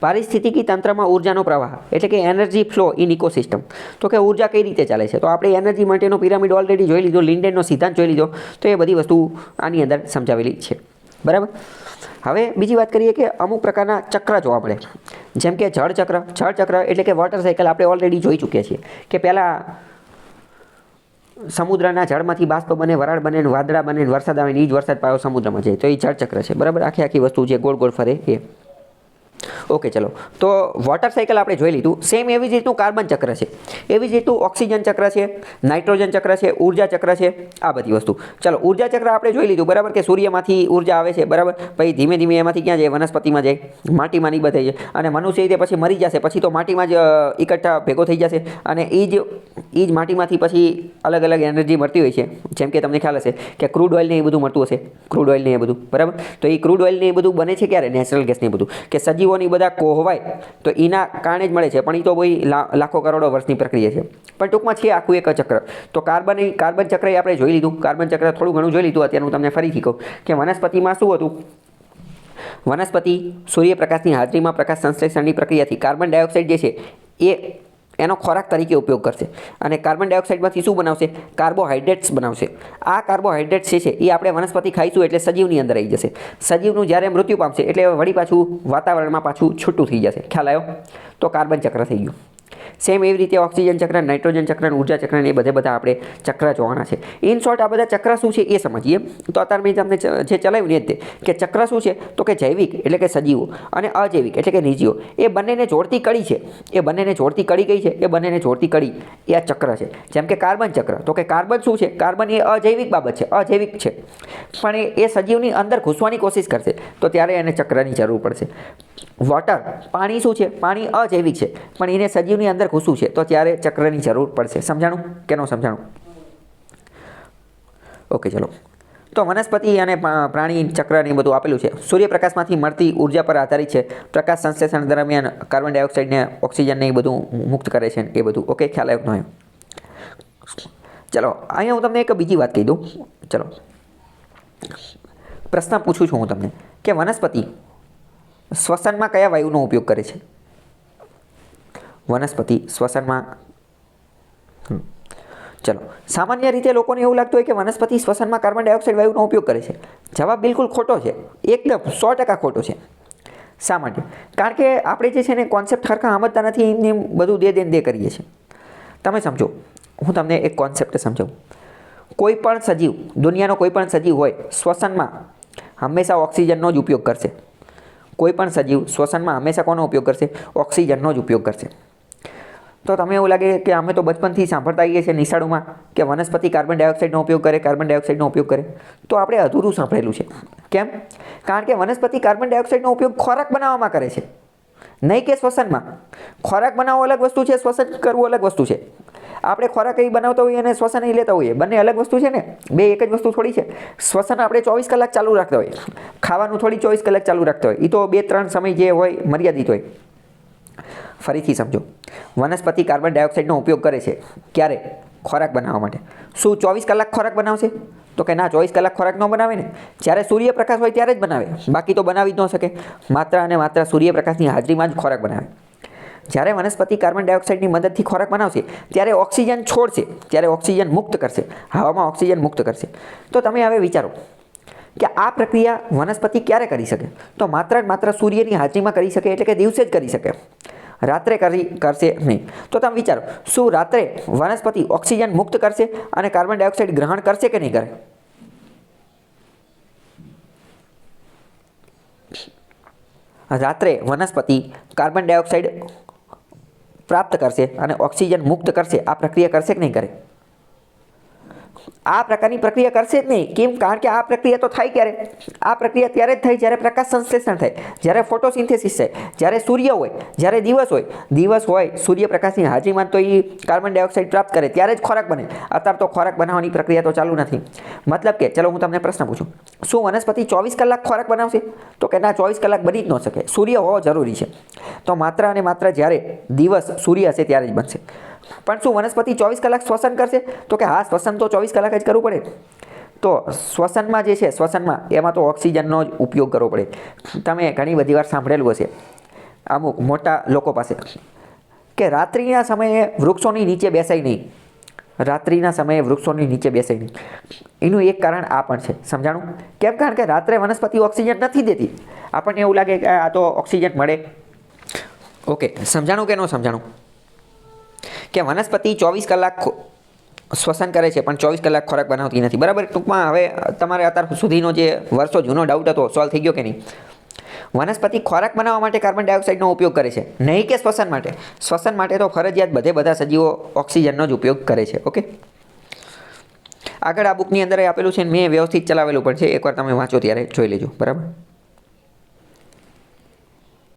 પારિસ્થિતિકી તંત્રમાં ઉર્જાનો પ્રવાહ, એટલે કે એનર્જી ફ્લો ઇન ઇકોસિસ્ટમ. તો કે ઊર્જા કઈ રીતે ચાલે છે? તો આપણે એનર્જી માટેનો પિરામિડ ઓલરેડી જોઈ લીધો, લિન્ડેનનો સિદ્ધાંત જોઈ લીધો, તો એ બધી વસ્તુ આની અંદર સમજાવેલી છે. બરાબર? હવે બીજી વાત કરીએ કે અમુક પ્રકારના ચક્ર જોવા મળે. જેમ કે જળ ચક્ર જળ ચક્ર એટલે કે વોટર સાયકલ આપણે ઓલરેડી જોઈ ચૂક્યા છીએ. કે પહેલાં સમુદ્રના જળમાંથી બાષ્પ બને, વરાળ બને, વાદળા બને, વરસાદ આવે ને એ જ વરસાદ પાયો સમુદ્રમાં જાય. તો એ જળચક્ર છે. બરાબર? આખી આખી વસ્તુ જે ગોળ ગોળ ફરે એ. ઓકે, ચલો. તો વોટર સાયકલ આપણે જોઈ લીધું. સેમ એવી જ રીતનું કાર્બન ચક્ર છે. એવી જ રીતનું ઓક્સિજન ચક્ર છે નાઇટ્રોજન ચક્ર છે, ઊર્જા ચક્ર છે, આ બધી વસ્તુ. ચલો, ઊર્જા ચક્ર આપણે જોઈ લીધું, બરાબર કે સૂર્યમાંથી ઊર્જા આવે છે, બરાબર? પછી ધીમે ધીમે એમાંથી ક્યાં જાય? વનસ્પતિમાં જાય. માટીમાં નહીં થઈ જાય. અને મનુષ્ય રીતે પછી મરી જશે. પછી તો માટીમાં જ એકઠા ભેગો થઈ જશે. અને એ જ એ જ માટીમાંથી પછી અલગ અલગ એનર્જી મળતી હોય છે. જેમ કે તમને ખ્યાલ હશે કે ક્રૂડ ઓઇલને એ બધું મળતું હશે. ક્રૂડ ઓઇલને એ બધું. બરાબર? તો એ ક્રૂડ ઓઇલને એ બધું બને છે ક્યારે? નેચરલ ગેસને એ બધું. કે સજીવોની બધા કોહવાય, તો એના કારણે જ મળે છે. પણ એ તો લા- લાખો કરોડો વર્ષની પ્રક્રિયા છે. પણ ટૂંકમાં છે આખું એક ચક્ર. તો કાર્બન કાર્બન ચક્ર એ આપણે જોઈ લીધું. કાર્બન ચક્ર થોડું ઘણું જોઈ લીધું. અત્યારે હું તમને ફરીથી કહું કે વનસ્પતિમાં શું હતું? વનસ્પતિ સૂર્યપ્રકાશની હાજરીમાં પ્રકાશ સંશ્લેષણની પ્રક્રિયાથી કાર્બન ડાયોક્સાઇડ જે છે, એ એનો ખોરાક તરીકે ઉપયોગ કરશે. અને કાર્બન ડાયોક્સાઇડમાંથી શું બનાવશે? કાર્બોહાઈડ્રેટ્સ બનાવશે. આ કાર્બોહાઈડ્રેટ્સ જે છે, એ આપણે વનસ્પતિ ખાઈશું એટલે સજીવની અંદર આવી જશે. સજીવનું જ્યારે મૃત્યુ પામશે એટલે વળી પાછું વાતાવરણમાં પાછું છૂટું થઈ જશે. ખ્યાલ આવ્યો? તો કાર્બન ચક્ર થઈ ગયું. સેમ એવી રીતે ઓક્સિજન ચક્ર નાઇટ્રોજન ચક્ર ઊર્જા ચક્ર એ બધે બધા આપણે ચક્ર જોવાના છે. ઇન શોર્ટ આ બધા ચક્ર શું છે એ સમજીએ. તો અત્યારે મેં તમને જે ચલાવ્યું ને તે, કે ચક્ર શું છે? તો કે જૈવિક, એટલે કે સજીવો અને અજૈવિક, એટલે કે નિજીવો એ બંનેને જોડતી કડી છે. એ બંનેને જોડતી કડી કઈ છે? એ બંનેને જોડતી કડી એ આ ચક્ર છે. જેમ કે કાર્બન ચક્ર. તો કે કાર્બન શું છે? કાર્બન એ અજૈવિક બાબત છે. અજૈવિક છે. પણ એ સજીવની અંદર ઘૂસવાની કોશિશ કરશે. તો ત્યારે એને ચક્રની જરૂર પડશે. વોટર, પાણી શું છે? પાણી અજૈવિક છે, પણ એને સજીવની અંદર ઘૂસવું છે, તો ત્યારે ચક્રની જરૂર પડશે. સમજાણું કે ન સમજાણું? ઓકે, ચલો. તો વનસ્પતિ અને પ્રા- પ્રાણી ચક્ર ને બધું આપેલું છે. સૂર્યપ્રકાશમાંથી મળતી ઊર્જા પર આધારિત છે. પ્રકાશ સંશ્લેષણ દરમિયાન કાર્બન ડાયોક્સાઇડને ઓક્સિજનને એ બધું મુક્ત કરે છે એ બધું. ઓકે, ખ્યાલ આવ્યો ન ચલો, અહીંયા હું તમને એક બીજી વાત કહી દઉં. ચલો. પ્રશ્ન પૂછું છું હું તમને કે વનસ્પતિ શ્વસનમાં કયા વાયુનો ઉપયોગ કરે છે? વનસ્પતિ, શ્વસનમાં. ચલો. સામાન્ય રીતે લોકોને એવું લાગતું હોય કે વનસ્પતિ શ્વસનમાં કાર્બન ડાયોક્સાઇડ વાયુનો ઉપયોગ કરે છે. જવાબ બિલકુલ ખોટો છે. એકદમ સો ટકા ખોટો છે. શા માટે કારણ કે આપણે જે છે ને કોન્સેપ્ટ ખરખા સમજતા નથી, એમને એમ બધું દે દેન દે કરીએ છીએ. તમે સમજો. હું તમને એક કોન્સેપ્ટ સમજાવું. કોઈ પણ સજીવ, દુનિયાનો કોઈ પણ સજીવ હોય, શ્વસનમાં હંમેશા ઓક્સિજનનો જ ઉપયોગ કરશે. કોઈ પણ સજીવ શ્વસનમાં હંમેશા કોનો ઉપયોગ કરશે? ઓક્સિજનનો જ ઉપયોગ કરશે. તો તમે એવું લાગે કે અમે તો બચપનથી સાંભળતા આવીએ છીએ નિશાળોમાં કે વનસ્પતિ કાર્બન ડાયોક્સાઇડનો ઉપયોગ કરે, કાર્બન ડાયોક્સાઇડનો ઉપયોગ કરે. તો આપણે અધૂરું સાંભળેલું છે. કેમ? કારણ કે વનસ્પતિ કાર્બન ડાયોક્સાઇડનો ઉપયોગ ખોરાક બનાવવામાં કરે છે. નહીં કે શ્વસનમાં. ખોરાક બનાવવો અલગ વસ્તુ છે, શ્વસન કરવું અલગ વસ્તુ છે. આપણે ખોરાક એ બનાવતા હોઈએ અને શ્વસન એ લેતા હોઈએ. બંને અલગ વસ્તુ છે ને? બે એક જ વસ્તુ થોડી છે. શ્વસન આપણે ચોવીસ કલાક ચાલુ રાખતા હોઈએ. ખાવાનું થોડી ચોવીસ કલાક ચાલુ રાખતા હોય એ તો બે ત્રણ સમય જે હોય મર્યાદિત હોય. ફરીથી સમજો. વનસ્પતિ કાર્બન ડાયોક્સાઇડનો ઉપયોગ કરે છે. ક્યારે? ખોરાક બનાવવા માટે. શું ચોવીસ કલાક ખોરાક બનાવશે? તો કે ના, ચોવીસ કલાક ખોરાક ન બનાવે ને? જ્યારે સૂર્યપ્રકાશ હોય ત્યારે જ બનાવે. બાકી તો બનાવી જ ન શકે. માત્ર અને માત્ર સૂર્યપ્રકાશની હાજરીમાં જ ખોરાક બનાવે. જ્યારે વનસ્પતિ કાર્બન ડાયોક્સાઇડની મદદથી ખોરાક બનાવશે, ત્યારે ઓક્સિજન છોડશે, ત્યારે ઓક્સિજન મુક્ત કરશે, હવામાં ઓક્સિજન મુક્ત કરશે. તો તમે હવે વિચારો કે આ પ્રક્રિયા વનસ્પતિ ક્યારે કરી શકે? તો માત્ર માત્ર સૂર્યની હાજરીમાં કરી શકે એટલે કે દિવસે જ કરી શકે. રાત્રે કરી, કરશે નહીં. તો તમે વિચારો, શું રાત્રે વનસ્પતિ ઓક્સિજન મુક્ત કરશે અને કાર્બન ડાયોક્સાઇડ ગ્રહણ કરશે કે નહીં કરે? રાત્રે વનસ્પતિ કાર્બન ડાયોક્સાઇડ પ્રાપ્ત કરશે અને ઓક્સિજન મુક્ત કરશે. આ પ્રક્રિયા કરશે કે નહીં કરે? આ પ્રકારની પ્રક્રિયા કરશે જ નહીં. કેમ? કારણ કે આ પ્રક્રિયા તો થાય ક્યારે? આ પ્રક્રિયા ત્યારે જ થાય જ્યારે પ્રકાશ સંશ્લેષણ થાય. જ્યારે ફોટોસિન્થેસિસ થાય, જ્યારે સૂર્ય હોય, જ્યારે દિવસ હોય. દિવસ હોય, સૂર્યપ્રકાશની હાજરીમાં તો એ કાર્બન ડાયોક્સાઇડ પ્રાપ્ત કરે. ત્યારે જ ખોરાક બને. અત્યારે તો ખોરાક બનાવવાની પ્રક્રિયા તો ચાલુ નથી. મતલબ કે, ચલો હું તમને પ્રશ્ન પૂછું. શું વનસ્પતિ ચોવીસ કલાક ખોરાક બનાવશે? તો કે ના, ચોવીસ કલાક બની જ ન શકે. સૂર્ય હોવો જરૂરી છે. તો માત્ર અને માત્ર જ્યારે દિવસ સૂર્ય હશે ત્યારે જ બનશે. પણ શું વનસ્પતિ ચોવીસ કલાક શ્વસન કરશે? તો કે હા, શ્વસન તો ચોવીસ કલાક જ કરવું પડે. તો શ્વસનમાં જે છે, શ્વસનમાં એમાં તો ઓક્સિજનનો જ ઉપયોગ કરવો પડે. તમે ઘણી બધી વાર સાંભળેલું હશે. અમુક મોટા લોકો પાસે કે રાત્રિના સમયે વૃક્ષોની નીચે બેસાય નહીં. રાત્રિના સમયે વૃક્ષોની નીચે બેસાય નહીં. એનું એક કારણ આ પણ છે. સમજાણું? કેમ? કારણ કે રાત્રે વનસ્પતિ ઓક્સિજન નથી દેતી. આપણને એવું લાગે કે આ તો ઓક્સિજન મળે. ઓકે. સમજાણું કે ન સમજાણું? કે વનસ્પતિ ચોવીસ કલાક શ્વસન કરે છે, પણ ચોવીસ કલાક ખોરાક બનાવતી નથી. બરાબર? ટૂંકમાં હવે તમારે અત્યાર સુધીનો જે વર્ષો જૂનો ડાઉટ હતો સોલ્વ થઈ ગયો કે નહીં? વનસ્પતિ ખોરાક બનાવવા માટે કાર્બન ડાયોક્સાઇડનો ઉપયોગ કરે છે. નહીં કે શ્વસન માટે. શ્વસન માટે તો ફરજિયાત બધે બધા સજીવો ઓક્સિજનનો જ ઉપયોગ કરે છે, ઓકે? આગળ આ બુકની અંદર આપેલું છે મેં વ્યવસ્થિત ચલાવેલું પણ છે. એકવાર તમે વાંચો ત્યારે જોઈ લેજો. બરાબર?